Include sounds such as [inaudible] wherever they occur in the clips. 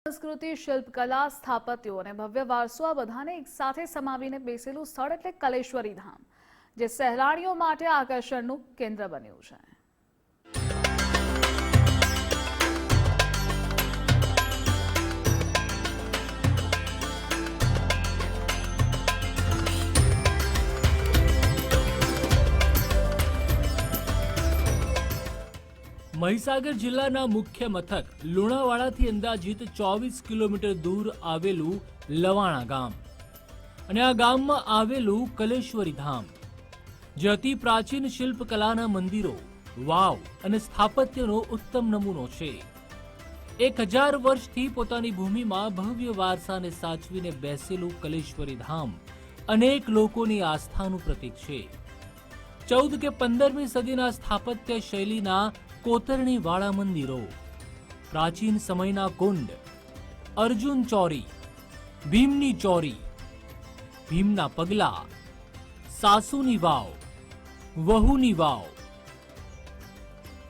સંસ્કૃતિ, શિલ્પકલા, સ્થાપત્યો અને ભવ્ય વારસો આ બધાને એકસાથે સમાવીને બેસેલું સ્થળ એટલે કલેશ્વરી ધામ, જે સહેલાણીઓ માટે આકર્ષણનું કેન્દ્ર બન્યું છે. મહીસાગર જિલ્લાના મુખ્ય મથક લુણાવાડાથી અંદાજિત ચોવીસ કિલોમીટર દૂર આવેલું લવાણા ગામ. અને આ ગામમાં આવેલું કલેશ્વરી ધામ. જે અતિ પ્રાચીન શિલ્પકલાના મંદિરો, વાવ અને સ્થાપત્યનો ઉત્તમ નમૂનો છે. એક હજાર વર્ષથી પોતાની ભૂમિમાં ભવ્ય વારસાને સાચવીને બેસેલું કલેશ્વરી ધામ અનેક લોકોની આસ્થાનું પ્રતીક છે. ચૌદ કે પંદરમી સદીના સ્થાપત્ય શૈલીના કોતરણીવાળા મંદિરો પ્રાચીન સમયના કુંડ, અર્જુન ચોરી, ભીમની ચોરી, ભીમના પગલા, સાસુની વાવ, વહુની વાવ.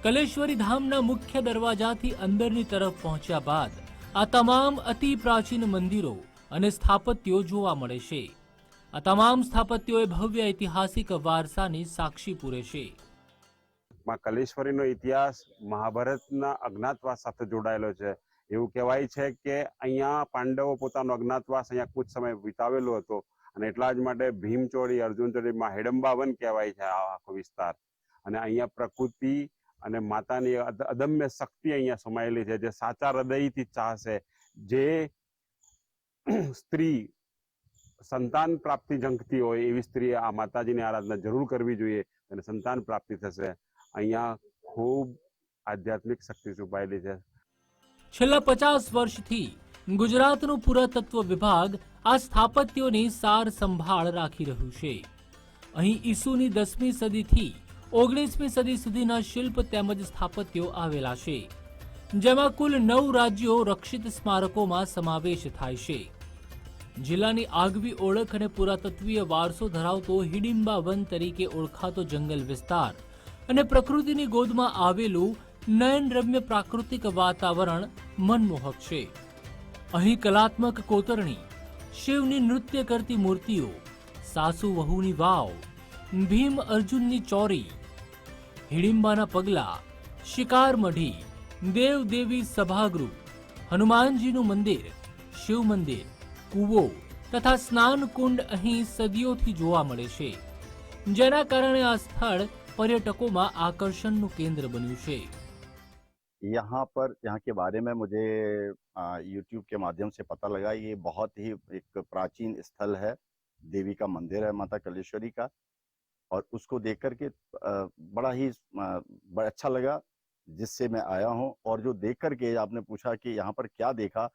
કલેશ્વરી ધામના મુખ્ય દરવાજાથી અંદરની તરફ પહોંચ્યા બાદ આ તમામ અતિ પ્રાચીન મંદિરો અને સ્થાપત્યો જોવા મળે છે. આ તમામ સ્થાપત્યોએ ભવ્ય ઐતિહાસિક વારસાની સાક્ષી પૂરે છે. માં કલેશ્વરીનો ઇતિહાસ મહાભારતના અજ્ઞાતવાસ સાથે જોડાયેલો છે. એવું કહેવાય છે કે અહીંયા પાંડવો પોતાનો અજ્ઞાતવાસ અહીંયા કુછ સમય વિતાવેલો હતો અને એટલા જ માટે ભીમચોરી અર્જુનચોરીમાં હેડંબા વન કહેવાય છે આ આખો વિસ્તાર. અને અહીંયા પ્રકૃતિ અને માતાની અદમ્ય શક્તિ અહીંયા સમાયેલી છે, જે સાચા હૃદયથી ચાહશે, જે [clears throat] સ્ત્રી સંતાન પ્રાપ્તિ ઝંખતી હોય એવી સ્ત્રીએ આ માતાજીની આરાધના જરૂર કરવી જોઈએ અને સંતાન પ્રાપ્તિ થશે. અહીંયા ખૂબ આધ્યાત્મિક શક્તિ છુપાયેલી છે. છેલ્લા પચાસ વર્ષથી ગુજરાતનું પુરાતત્વ વિભાગ આ સ્થાપત્યોની સાર સંભાળ રાખી રહ્યું છે. અહીં ઈસુની દસમી સદીથી ઓગણીસમી સદી સુધીના શિલ્પ તેમજ સ્થાપત્યો આવેલા છે, જેમાં કુલ નવ રાજ્યો રક્ષિત સ્મારકોમાં સમાવેશ થાય છે. જિલ્લાની આગવી ઓળખ અને પુરાતત્વીય વારસો ધરાવતો હિડિંબા વન તરીકે ઓળખાતો જંગલ વિસ્તાર અને પ્રકૃતિની ગોદમાં આવેલું નયનરમ્ય પ્રાકૃતિક વાતાવરણ મનમોહક છે. અહીં કલાત્મક કોતરણી, શિવની નૃત્ય કરતી મૂર્તિઓ, સાસુ વહુની વાવ, ભીમ અર્જુનની ચોરી, હિડિંબાના પગલા, શિકાર મઢી દેવ દેવી સભાગૃહ, હનુમાનજીનું મંદિર, શિવ મંદિર, કૂવો તથા સ્નાન કુંડ અહીં સદીઓથી જોવા મળે છે. જેના કારણે આ સ્થળ પર્યટકોમાં આકર્ષણનું કેન્દ્ર બન્યું છે यहाँ पर यहाँ के बारे में मुझे यूट्यूब के माध्यम से पता लगा ये बहुत ही एक प्राचीन स्थल है देवी का मंदिर है माता कलेश्वरी का और उसको देख करके अ, बड़ा ही अ, बड़ा अच्छा लगा जिससे मैं आया हूँ और जो देख करके आपने पूछा कि यहाँ पर क्या देखा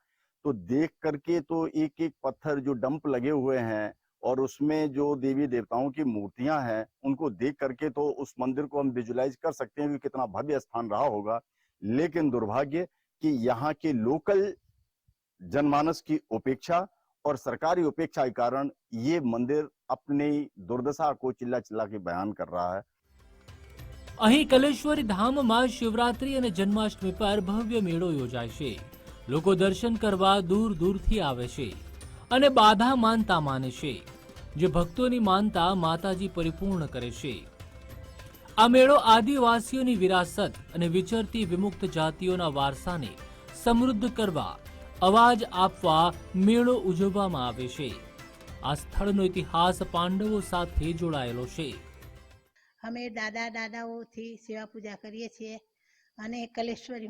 तो देख करके तो एक एक पत्थर जो डंप लगे हुए हैं और उसमें जो देवी देवताओं की मूर्तियां हैं उनको देख करके तो उस मंदिर को हम विजुलाइज कर सकते हैं कि कितना भव्य स्थान रहा होगा लेकिन दुर्भाग्य कि यहाँ के लोकल जनमानस की उपेक्षा और सरकारी उपेक्षा के कारण ये मंदिर अपनी दुर्दशा को चिल्ला चिल्ला के बयान कर रहा है અહીં કલેશ્વરી ધામમાં શિવરાત્રી અને જન્માષ્ટમી પર ભવ્ય મેળો યોજાય છે લોકો દર્શન કરવા દૂર દૂરથી આવે છે અને બાધા માનતા માને છે જે ભક્તોની માનતા માતાજી પરિપૂર્ણ કરે છે. આ મેળો આદિવાસીઓની વિરાસત અને વિચરતી વિમુક્ત જાતિઓના વારસાને સમૃદ્ધ કરવા, અવાજ આપવા, મેળો ઉજવવામાં આવે છે. આ સ્થળનો ઇતિહાસ પાંડવો સાથે જોડાયેલો છે. અમે દાદા દાદાઓથી સેવા પૂજા કરીએ છીએ અને કલેશ્વરી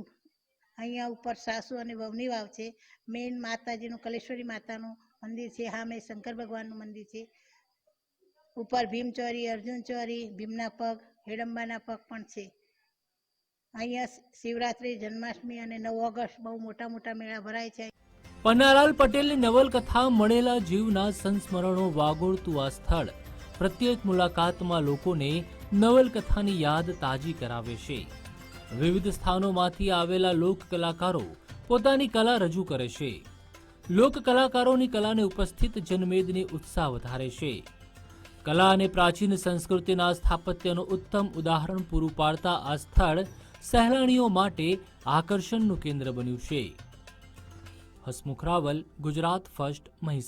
અહીંયા ઉપર સાસુ અને વહુની વાવ છે. મેઇન માતાજીનું કલેશ્વરી માતાનું મંદિર છે સામે શંકર ભગવાનનું મંદિર છે. ઉપર ભીમચોરી અર્જુન ચોરી, ભીમના પગ, હેડંબાના પગ પણ છે. અહીંયા શિવરાત્રી, જન્માષ્ટમી અને નવ ઓગસ્ટ બહુ મોટા મોટા મેળા ભરાય છે. પન્નાલાલ પટેલની નવલકથા મળેલા જીવના સંસ્મરણો વાગોળતું આ સ્થળ. પ્રત્યેક મુલાકાતમાં લોકોને નવલકથાની યાદ તાજી કરાવે છે. વિવિધ સ્થાનોમાંથી આવેલા લોક કલાકારો પોતાની કલા રજૂ કરે છે. લોક કલાકારોની કલાને ઉપસ્થિત જનમેદની ઉત્સાહ વધારે છે. કલા અને પ્રાચીન સંસ્કૃતિના સ્થાપત્યનું ઉત્તમ ઉદાહરણ પૂરું પાડતા આ સ્થળ સહેલાણીઓ માટે આકર્ષણનું કેન્દ્ર બન્યું છે. હસમુખ રાવલ, ગુજરાત ફર્સ્ટ, મહીસાગર.